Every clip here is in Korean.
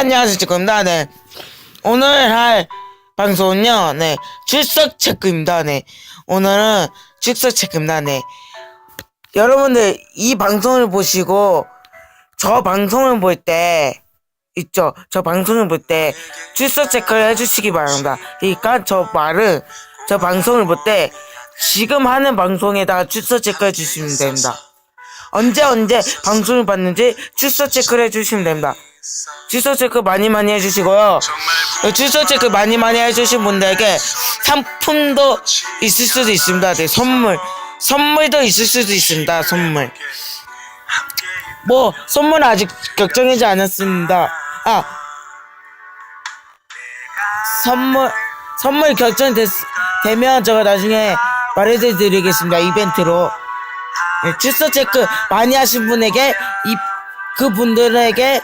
안녕하세요, 지금입니다. 네. 오늘 할 방송은요, 네. 출석 체크입니다. 네. 오늘은 출석 체크입니다. 네. 여러분들, 이 방송을 보시고, 저 방송을 볼 때, 있죠? 저 방송을 볼 때, 출석 체크를 해주시기 바랍니다. 그러니까 저 말은, 저 방송을 볼 때, 지금 하는 방송에다가 출석 체크 해 주시면 됩니다. 언제 언제 방송을 봤는지 출석 체크를 해주시면 됩니다. 출석 체크 많이 많이 해주시고요. 출석 체크 많이 많이 해주신 분들에게 상품도 있을 수도 있습니다. 네, 선물. 선물도 있을 수도 있습니다. 선물. 뭐, 선물은 아직 결정하지 않았습니다. 아, 선물, 선물 결정되면 제가 나중에 말해드리겠습니다. 이벤트로. 네, 출석 체크 많이 하신 분에게 이 그 분들에게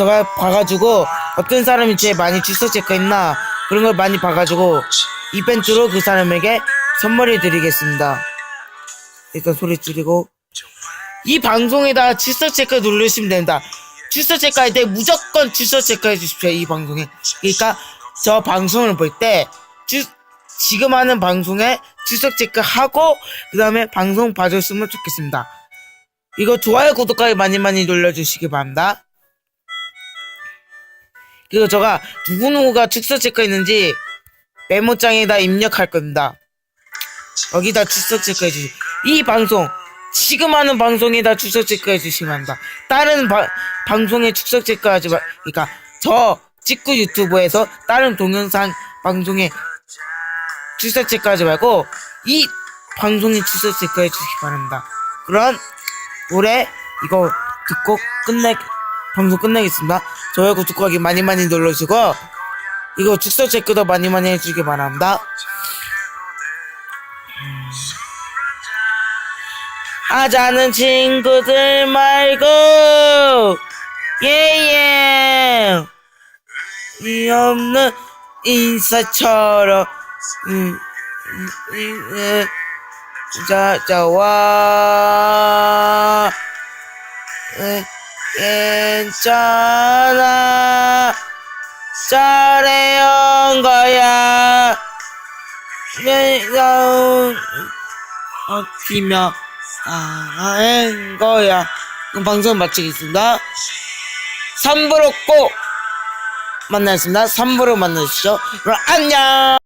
제가 봐가지고 어떤 사람이 제일 많이 출석 체크했나 그런 걸 많이 봐가지고 이벤트로 그 사람에게 선물해 드리겠습니다. 일단 소리 줄이고 이 방송에다 출석 체크 누르시면 됩니다. 출석 체크 할 때 무조건 출석 체크 해 주십시오. 이 방송에. 그러니까 저 방송을 볼 때 지금 하는 방송에 출석 체크하고 그 다음에 방송 봐줬으면 좋겠습니다. 이거 좋아요 구독하기 많이 많이 눌러주시기 바랍니다. 그리고 제가 누구누구가 출석 체크했는지 메모장에다 입력할 겁니다. 여기다 출석 체크해 주시. 이 방송 지금 하는 방송에다 출석 체크해 주시면 합니다. 다른 바, 방송에 출석 체크하지 마. 그러니까 저 직구 유튜브에서 다른 동영상 방송에 출석 체크하지 말고 이 방송에 출석 체크해 주시기 바랍니다. 그럼 올해 이거 듣고 끝내 방송 끝내겠습니다. 좋아요 구독하기 많이 많이 눌러주고 이거 출석 체크도 많이 많이 해주기 바랍니다. 음. 하자는 친구들 말고 예예 이 없는 인사처럼 음, 음, 음, 음, 에, 괜찮아 잘해온 거야. 내가 어기며 아한 거야. 그럼 방송 마치겠습니다. 3부로 꼭 만나겠습니다. 3부로 만나주시죠. 그럼 안녕